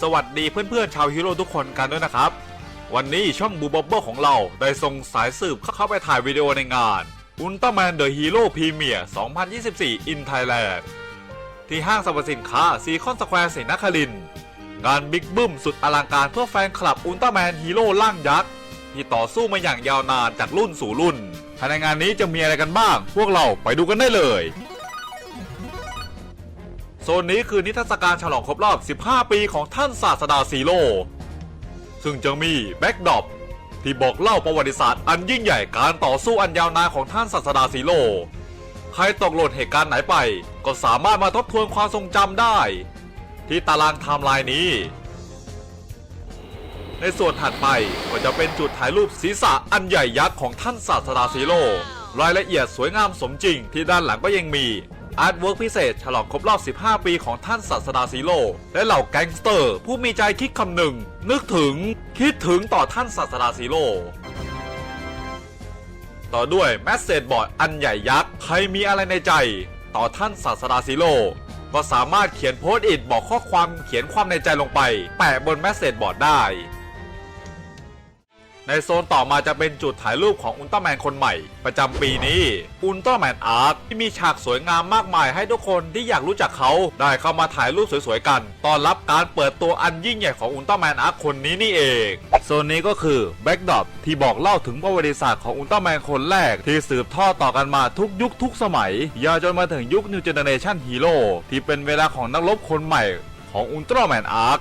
สวัสดีเพื่อนๆชาวฮีโร่ทุกคนกันด้วยนะครับ วันนี้ช่องบูบอบเบอร์ของเราได้ส่งสายสืบเข้าไปถ่ายวิดีโอในงาน Ultraman The Hero Premier 2024 in Thailand ที่ห้างสรรพสินค้าซีคอนสแควร์ศรีนครินทร์งานบิ๊กบึ้มสุดอลังการเพื่อแฟนคลับอุลตร้าแมนฮีโร่ร่างยักษ์ที่ต่อสู้มาอย่างยาวนานจากรุ่นสู่รุ่นภายในงานนี้จะมีอะไรกันบ้าง พวกเราไปดูกันได้เลย โซนนี้คือนิทรรศการฉลองครบรอบ 15 ปีของท่านศาสดาซีโร่ซึ่งจะมีแบ็กดอปที่บอกเล่าประวัติศาสตร์อันยิ่งใหญ่การต่อสู้อันยาวนานของท่านศาสดาซีโร่ใครตกหล่นเหตุการณ์ไหนไป ก็สามารถมาทบทวนความทรงจำได้ ที่ตารางไทม์ไลน์นี้ ในส่วนถัดไปก็จะเป็นจุดถ่ายรูปศีรษะอันใหญ่ยักษ์ของท่านศาสดาซีโร่รายละเอียดสวยงามสมจริงที่ด้านหลังก็ยังมี อาร์ตเวิร์กพิเศษ ฉลองครบรอบ 15 ปีของท่านศาสดาซีโร่และเหล่าแก๊งสเตอร์ ผู้มีใจคิดคำหนึ่ง นึกถึงคิดถึงต่อท่านศาสดาซีโร่ต่อด้วยแมสเซจบอร์ดอันใหญ่ยักษ์ ใครมีอะไรในใจ ต่อท่านศาสดาซีโร่ก็สามารถเขียนโพสต์อิทบอกข้อความเขียนความในใจลงไป แปะบนแมสเซจบอร์ดได้ ในโซนต่อมาจะเป็นจุดถ่ายรูปของอุลตร้าแมนคนใหม่ ประจำปีนี้ อุลตร้าแมนอาร์คที่มีฉากสวยงามมากมายให้ทุกคนที่อยากรู้จักเขาได้เข้ามาถ่ายรูปสวยๆกันตอนรับการเปิดตัวอันยิ่งใหญ่ของอุลตร้าแมนอาร์คคนนี้นี่เอง โซนนี้ก็คือแบ็กดอปที่บอกเล่าถึงประวัติศาสตร์ของอุลตร้าแมนคนแรก ที่สืบทอดต่อกันมาทุกยุคทุกสมัยยาวจนมาถึงยุค New Generation Hero ที่เป็นเวลาของนักรบคนใหม่ของอุลตร้าแมนอาร์ค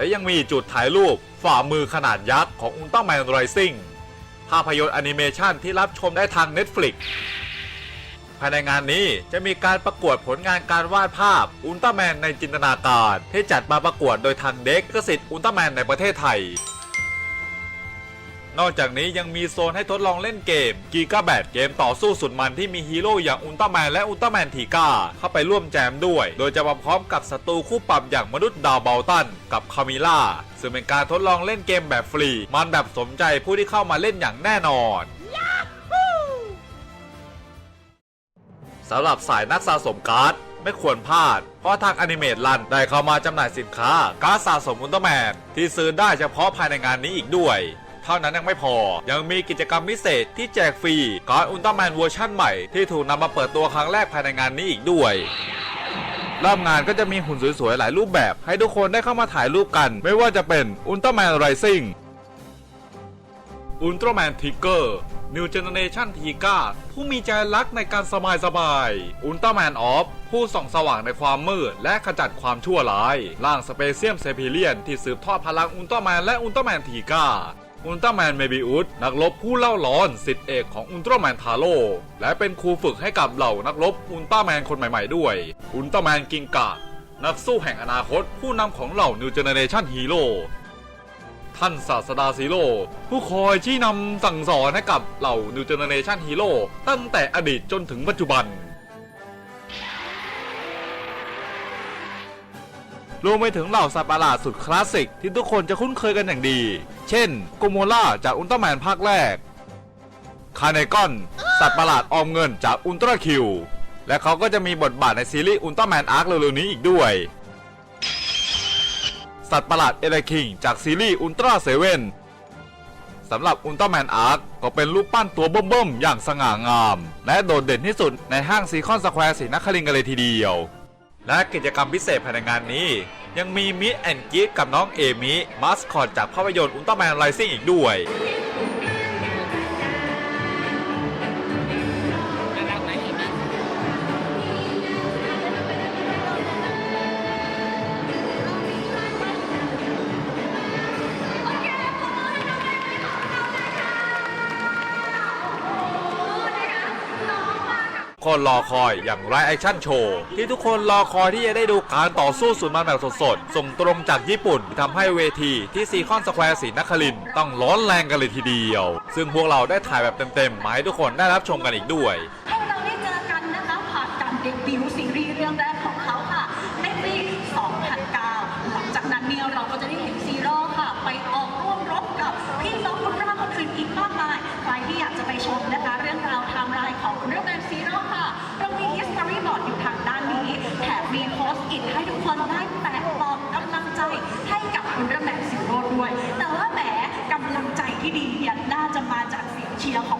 และยังมีจุดถ่ายรูปฝ่ามือขนาดยักษ์ของอุลตร้าแมนไรซิ่งภาพยนตร์แอนิเมชันที่รับชมได้ทาง Netflix ภายในงานนี้จะมีการประกวดผลงานการวาดภาพอุลตร้าแมนในจินตนาการ ที่จัดมาประกวดโดยทางเด็กกสิทธิ์อุลตร้าแมนในประเทศไทย นอกจากนี้ยังมีโซนให้ทดลองเล่นเกมกีกาแบดเกมต่อสู้สุดมันที่มีฮีโร่อย่างอุลตร้าแมนและอุลตร้าแมนทีก้าเข้าไปร่วมแจมด้วย โดยจะมาพร้อมกับศัตรูคู่ปรับอย่างมนุษย์ดาวเบลตันกับคามิล่าซึ่งเป็นการทดลองเล่นเกมแบบฟรี มันแบบสมใจผู้ที่เข้ามาเล่นอย่างแน่นอนสำหรับสายนักสะสมการ์ดไม่ควรพลาด เพราะทางอนิเมตรันได้เข้ามาจำหน่ายสินค้าการ์ดสะสมอุลตร้าแมนที่ซื้อได้เฉพาะภายในงานนี้อีกด้วย ท่านั้นยังไม่พอ ยังมีกิจกรรมพิเศษที่แจกฟรีการ์ดอุลตร้าแมนเวอร์ชั่นใหม่ที่ถูกนำมาเปิดตัวครั้งแรกภายในงานนี้อีกด้วยรอบงานก็จะมีหุ่นสวยๆ หลายรูปแบบ ให้ทุกคนได้เข้ามาถ่ายรูปกัน ไม่ว่าจะเป็นอุลตร้าแมนไรซิ่งอุลตร้าแมนทิกเกอร์ New Generation ทีก้าผู้มีใจรักในการสบายสบายอุลตร้าแมนออฟผู้ส่องสว่างในความมืด และขจัดความชั่วร้าย ร่างสเปเซียมเซพิเลียนที่สืบทอดพลังอุลตร้าแมนและอุลตร้าแมนทีก้า อุลตร้าแมนเมบิอุสนักรบผู้เล่าร้อนสิทธิเอกของอุลตร้าแมนทาโร่และเป็นครูฝึกให้กับเหล่านักรบอุลตร้าแมนคนใหม่ๆด้วย อุลตร้าแมนกิงกะ นักสู้แห่งอนาคตผู้นำของเหล่า New Generation Hero ท่านศาสดาซีโร่ผู้คอยชี้นำสั่งสอนให้กับเหล่า New Generation Hero ตั้งแต่อดีตจนถึงปัจจุบัน รวมไปถึงเหล่าสัตว์ประหลาดสุดคลาสสิกที่ทุกคนจะคุ้นเคยกันอย่างดี เช่นโกโมล่าจากอุลตร้าแมนภาคแรก คาเนกอน สัตว์ประหลาดออมเงินจากอุลตร้าคิว และเขาก็จะมีบทบาทในซีรีส์อุลตร้าแมนอาร์คเร็วๆนี้อีกด้วย สัตว์ประหลาดเอเลคิงจากซีรีส์อุลตร้าเซเว่นสำหรับอุลตร้าแมนอาร์คก็เป็นรูปปั้นตัวเบิ่มๆอย่างสง่างาม และโดดเด่นที่สุดในห้างซีคอนสแควร์ศรีนครินทร์กันเลยทีเดียว และกิจกรรมพิเศษภายในงานนี้ ยังมีมิแอนกิฟกับน้องเอมิมาสคอตจากภาพยนตร์อุลตร้าแมนไรซิ่งอีกด้วย คนรอคอยอย่างไรแอคชั่นโชว์ที่ทุกคนรอคอยที่จะได้ดูการต่อสู้สุดมันแบบสดๆ ส่งตรงจากญี่ปุ่นที่ทำให้เวทีที่ซีคอนสแควร์ศรีนครินต้องร้อนแรงกันเลยทีเดียว ซึ่งพวกเราได้ถ่ายแบบเต็มๆมาให้ทุกคนได้รับชมกันอีกด้วย ที่ดีน่าจะมาจากเสียงเชียร์ของ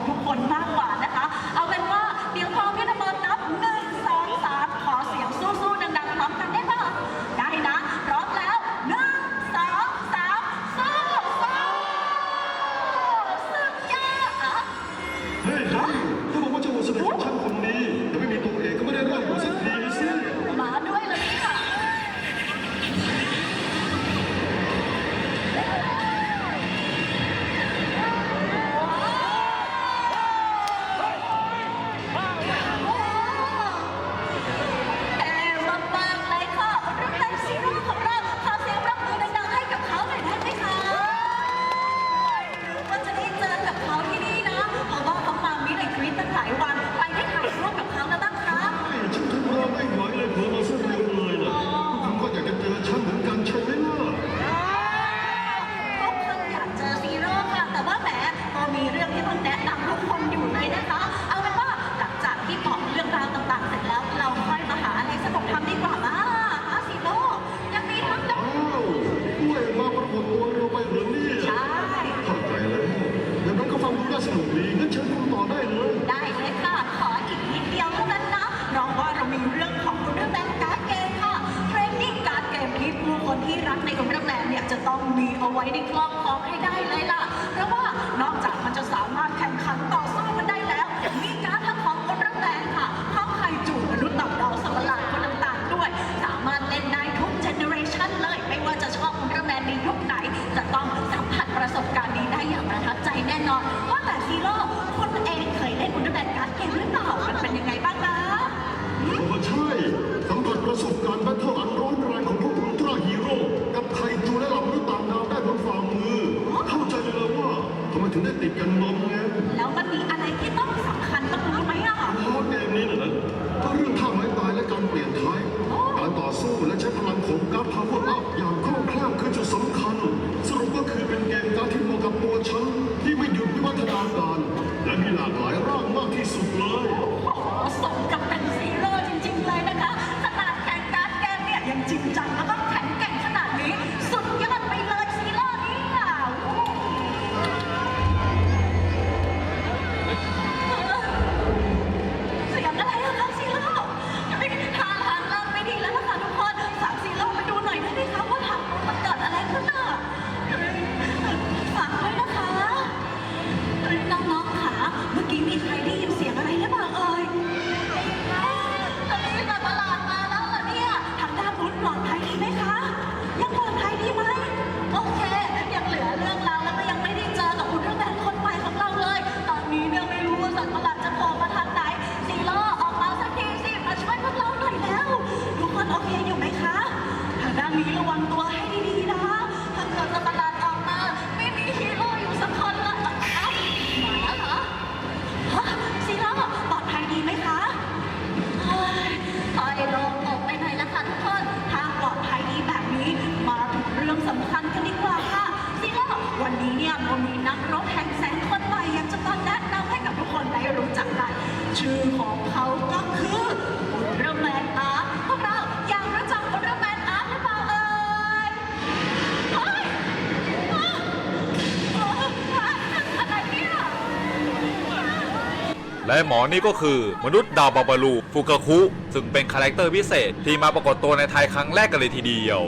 และหมอนี่ก็คือมนุษย์ดาวบาบาลูฟูกาคุซึ่งเป็นคาแรคเตอร์พิเศษที่มาปรากฏตัวในไทยครั้งแรกกันเลยทีเดียว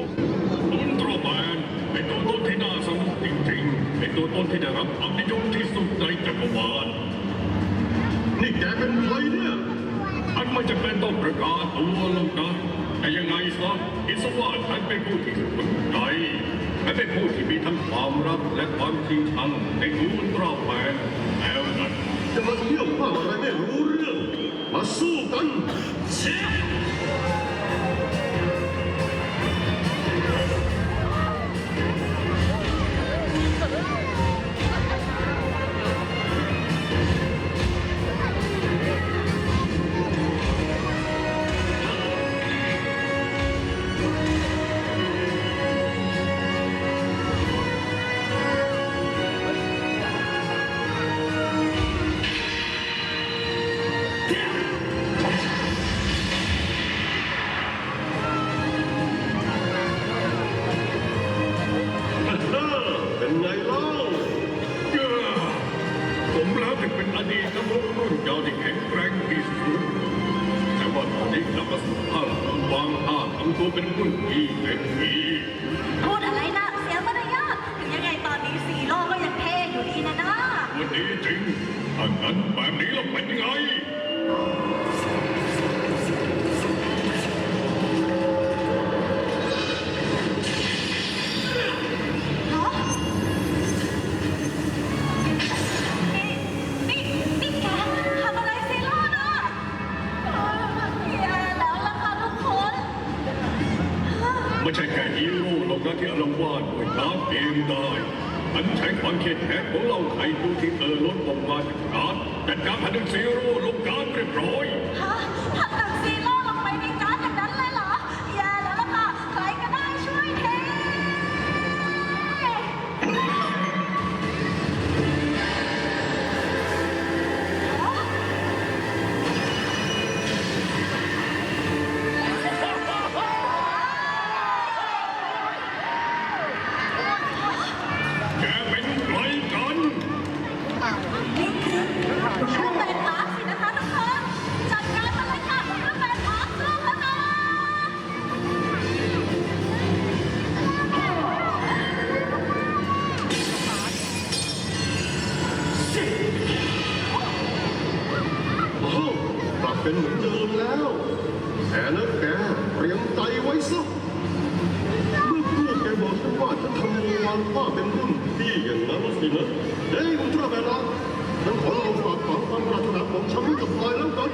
อุลตร้แมนเป็นตัวตนที่น่าสนุกจริงๆเป็นตัวตนที่ได้รับความนิที่สุดในจักรวาลนี่แกเป็นใครเนี่ยอันไม่จะเป็นต้อประกาศตัวลงนะแต่ยังไงซะอิสวาท่นเป็นผู้ที่สุใจแลป็นผู้ที่มีทั้งความรักและความจริงชังในอุลตร้าแมน จะมาเที่ยวบ้าอะไรไม่รู้เรื่อง มาสู้กันเชฟ รางวัลด้วยการเกมได้มันใช้ความเข็ดแค้นของเราไทยดูที่เออล้นออกมาจากการดจัดการพันธุ์ซีโร่ลงการเรียบร้อย ฮะผลักดันซีโร่ ฉันขอลองฝากฝังความปรารถนาของฉันให้กับนายแล้วกัน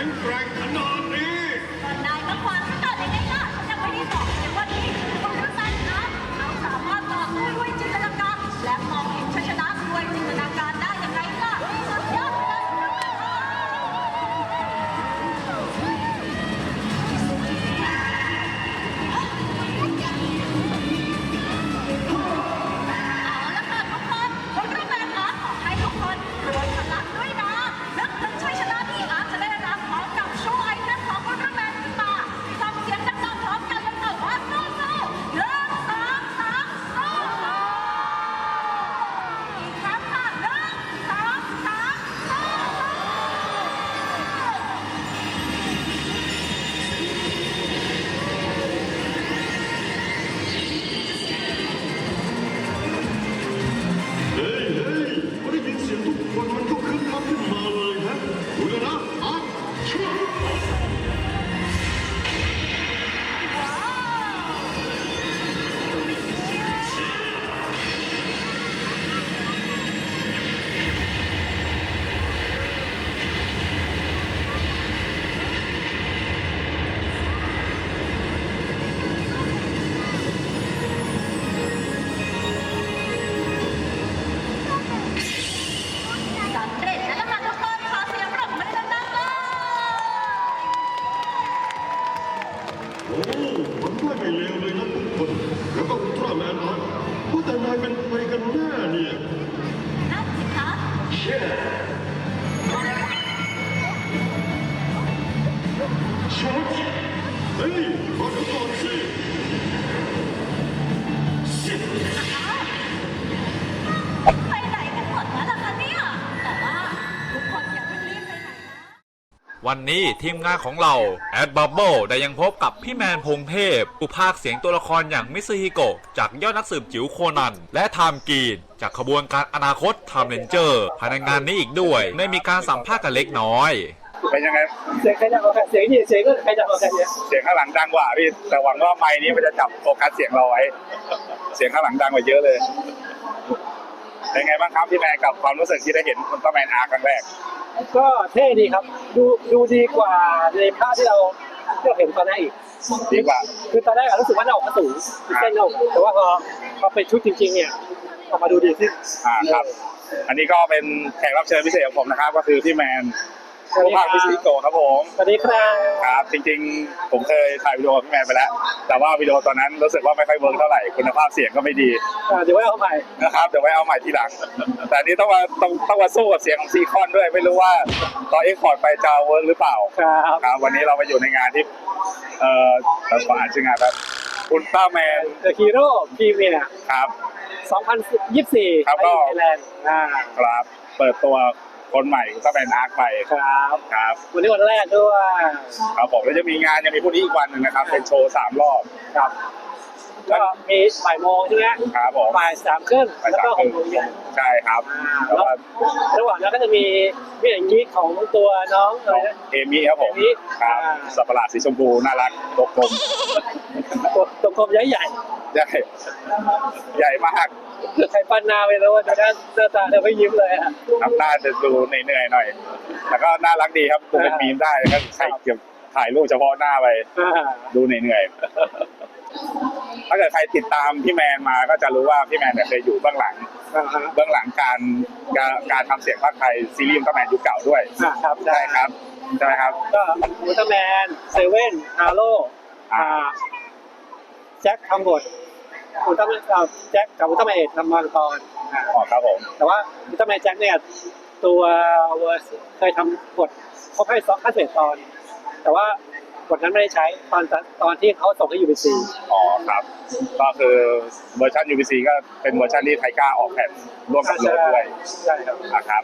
ถึง ไปไหนกันหมดแล้วล่ะคะเนี่ย แต่ว่าทุกคนอย่าเพิ่งรีบไปไหนนะ วันนี้ทีมงานของเราแอดบับเบิลได้ยังพบกับพี่แมนพงเทพผู้พากย์เสียงตัวละครอย่างมิซึฮิโกะจากยอดนักสืบจิ๋วโคนัน และไทม์กรีน จากขบวนการอนาคตไทม์เรนเจอร์ภายในงานนี้อีกด้วย ได้มีการสัมภาษณ์กันเล็กน้อย เป็นยังไงเสียงใครดังกว่ากันเสียงนี่เสียงก็ใครดังกว่ากันเนี่ยเสียงข้างหลังดังกว่าพี่แต่หวังว่าไมค์นี้มันจะจับโฟกัสเสียงเราไว้ เสียงข้างหลังดังกว่าเยอะเลยเป็นไงบ้างครับพี่แมนกับความรู้สึกที่ได้เห็นอุลตร้าแมนอาร์ครั้งแรก ก็เท่ดีครับ ดูดูดีกว่าในภาพที่เราที่เราเห็นตอนแรกอีกดีกว่า คือตอนแรกอะรู้สึกว่าเราออกมาสูงเส้นเราแต่ว่าพอพอเป็นชุดจริง ๆ เนี่ยออกมาดูดีขึ้นอ่าครับ อันนี้ก็เป็นแขกรับเชิญพิเศษของผมนะครับ ก็คือพี่แมนสวัสดีผู้ครั ภาบคมิสซิโกครับผมสวัสดีครับครับจริงๆ ผมเคยถ่ายวิดีโอกับพี่แมนไปแล้ว แต่ว่าวิดีโอตอนนั้นรู้สึกว่าไม่ค่อยเวิร์กเท่าไหร่คุณภาพเสียงก็ไม่ดีอ่าเดี๋ยวไว้เอาใหม่นะครับเดี๋ยวไว้เอาใหม่ทีหลัง แต่อันนี้ต้องมาต้องต้องมาสู้กับเสียงของซีคอนด้วยไม่รู้ว่าตอนเอ็กพอร์ตไปจะเวิร์กหรือเปล่าครับครับวันนี้เรามาอยู่ในงานที่เอ่อเราขออ่านชื่องานครับคุณต้าแมน The Hero Premier ครับ2024ครับก็ไทยแลนด์อ่าครับเปิดตัว คนใหม่คุณต้าแมนอาร์คไปครับครับวันนี้วันแรกด้วยครับผมแล้วจะมีงานยังมีพรุ่งนี้อีกวันหนึ่งนะครับ เป็นโชว์สามรอบ ครับ ก็มีบ่ายโมงใช่ไหมครับผมบ่ายสามครึ่งบ่ายแล้วสามก็คหรึ่กงโมงเย็นใช่ครับอ่าแล้วก็ระหว่างนั้นก็จะมีมีอย่างนี้ของตัวน้องอะไรนะ เอมี่ครับผมเอมี่ครับอ่า สัตว์ประหลาดสีชมพูน่ารักตัวกลมตัวตัวกลมใหญ่ใหญ่ใหญ่ใหญ่มาก ใครปั้นหน้าไปแล้วว่าจะได้หน้าตาเธอไม่ยิ้มเลยอะครับหน้าจะดูเหนื่อยๆหน่อย แต่ก็น่ารักดีครับดูเป็นมีมได้แล้วก็ใส่เก็บถ่ายรูปเฉพาะหน้าไปอ่าดูเหนื่อยๆ ถ้าเกิดใครติดตามพี่แมนมาก็จะรู้ว่าพี่แมนเนี่ยเคยอยู่เบื้องหลังอ่าฮะเบื้องหลังการการการทำเสียงภาคไทยซีรีส์ต้าแมนยุคเก่าด้วยอ่าครับใช่ครับใช่ไหมครับ ก็อุลตร้าแมนเซเว่นฮาโลอ่าแจ็คทำบท อุลตร้าแมนเอาแจ็คกับอุลตร้าแมนเอกทำบางตอนอ่าอ๋อครับผมแต่ว่าอุลตร้าแมนแจ็คเนี่ยตัวเวอร์สเคยทำบทเขาให้สองห้าสิบตอน แต่ว่าบทนั้นไม่ได้ใช้ตอนตอนที่เขาส่งให้ยูบีซีอ๋อครับ ก็คือเวอร์ชัน UBC ก็เป็นเวอร์ชันที่ไทก้าออกแผ่นร่วมกับโรดด้วยใช่ครับนะครับ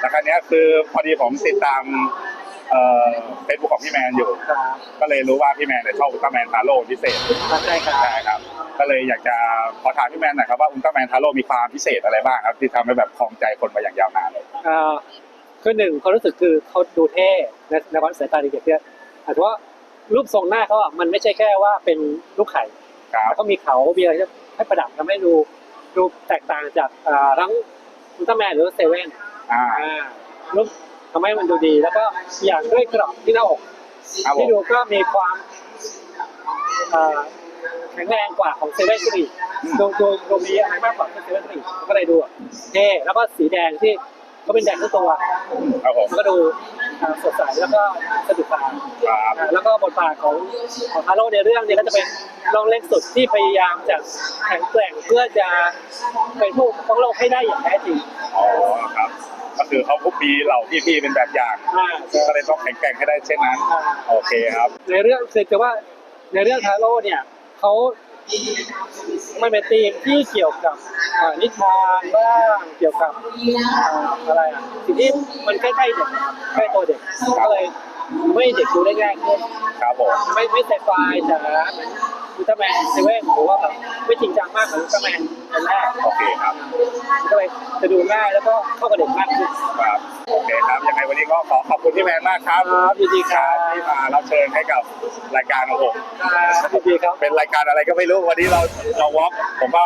แล้วครั้นี้ยคือพอดีผมติดตาม เอ่อเฟซบุ๊กของพี่แมนอยู่ครับก็เลยรู้ว่าพี่แมนเนี่ยชอบอุลตร้าแมนทาโร่พิเศษใช่ครับใช่ครับ ก็เลยอยากจะขอถามพี่แมนหน่อยครับว่าอุลตร้าแมนทาโร่มีความพิเศษอะไรบ้างครับ ที่ทำให้แบบคลองใจคนมาอย่างยาวนานเลยอ่าคือหนึ่งความรู้สึกคือเขาดูเท่ในในความสายตาเด็กๆเนี่ยอาจจะว่ารูปทรงหน้าเขาอะมันไม่ใช่แค่ว่าเป็นลูกไข่ครับแล้วก็มีเขามีอะไรที่ให้ประดับทำให้ดูดูแตกต่างจากอ่าทั้งอุลตร้าแมนหรือเซเว่น อ่า อ่ารูป ทำให้มันดูดี แล้วก็อย่างด้วยกรอบที่หน้าอกครับผที่มดูก็มีความอ่าแข็งแรงกว่าของเซเว่นสี่ดูดูดูมีอะไรมากกว่าเซเว่นสี่ก็เลยดูอะเท่แล้วก็สีแดงที่เขาเป็นแดงทั้งตัว ครับผมมันก็ดูอ่าสดใสแล้วก็สะดุดตาครับ อ่าแล้วก็บทบาทของของฮาโร่ในเรื่องนี้ก็จะเป็นรองเล็กสุดที่พยายามจะแข็งแกร่งเพื่อจะเป็นผู้ปกป้องโลกให้ได้อย่างแท้จริง อ๋อครับ ก็คือเขาพุกมีเหล่าพี่ๆเป็นแบบอย่างอ่าก็เลยต้องแข็งแกร่งให้ได้เช่นนั้นโอเคครับ ในเรื่องคือจะว่าในเรื่องฮาโร่เนี่ยเขามันเป็นธีมที่เกี่ยวกับอ่านิทานบ้างเกี่ยวกับอ่าอะไรอะสิ่งที่มันใกล้ๆเด็กใกล้ตัวเด็กก็เลยไม่ให้เด็กดูได้ง่ายขึ้นครับผม ไม่ไม่ใส่ไฟจ๋าเหมือนอุลตร้าแมนเซเว่นหรือว่าแบบไม่จริงจังมากเหมือนอุลตร้าแมน คนแรกโอเคครับก็เลยจะดูง่ายแล้วก็เข้ากับเด็กมากขึ้นครับโอเคครับยังไงวันนี้ก็ขอขอบคุณพี่แมนมากครับครับยินดีครับที่มารับเชิญให้กับรายการของผมครับยินดีครับเป็นรายการอะไรก็ไม่รู้วันนี้เราเราวอล์กผมก็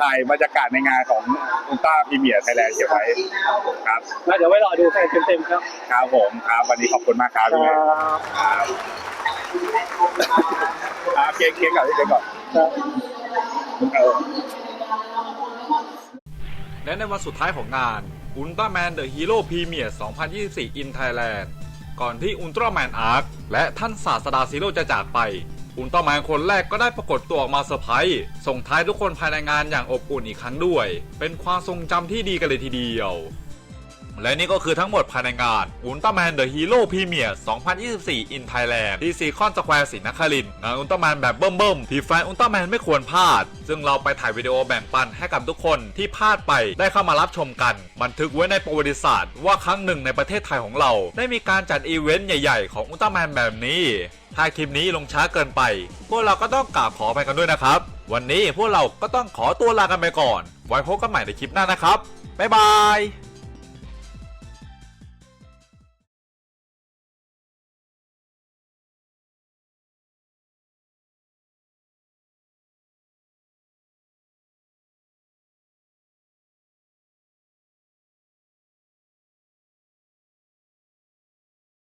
ถ่ายบรรยากาศในงานของอุลตร้าพรีเมียร์ไทยแลนด์เก็บไว้ครับแล้วเดี๋ยวไว้รอดูกันเต็มๆครับครับผมครับวันนี้ขอบคุณมากครับคพี่แมรันบครับครับเค้กเค้กก่อนพี่เค้กก่อนครับเออ และในวันสุดท้ายของงาน Ultraman The Hero Premier 2024 in Thailand ก่อนที่ Ultraman Arc และท่านศาสดาซีโร่จะจากไป อุลตร้าแมนคนแรกก็ได้ปรากฏตัวออกมาเซอร์ไพรส์ส่งท้ายทุกคนภายในงานอย่างอบอุ่นอีกครั้งด้วย เป็นความทรงจำที่ดีกันเลยทีเดียว และนี่ก็คือทั้งหมดภายในงาน Ultraman The Hero Premier 2024 in Thailand ที่ซีคอนสแควร์ศรีนครินทร์งานอุลตร้าแมนแบบเบิ่มๆ ที่แฟนอุลตร้าแมนไม่ควรพลาด ซึ่งเราไปถ่ายวิดีโอแบ่งปันให้กับทุกคนที่พลาดไปได้เข้ามารับชมกัน บันทึกไว้ในประวัติศาสตร์ ว่าครั้งหนึ่งในประเทศไทยของเรา ได้มีการจัดอีเวนต์ใหญ่ๆ ของอุลตร้าแมนแบบนี้ ถ้าคลิปนี้ลงช้าเกินไป พวกเราก็ต้องกราบขอไปกันด้วยนะครับ วันนี้พวกเราก็ต้องขอตัวลากันไปก่อน ไว้พบกันใหม่ในคลิปหน้านะครับบ๊ายบาย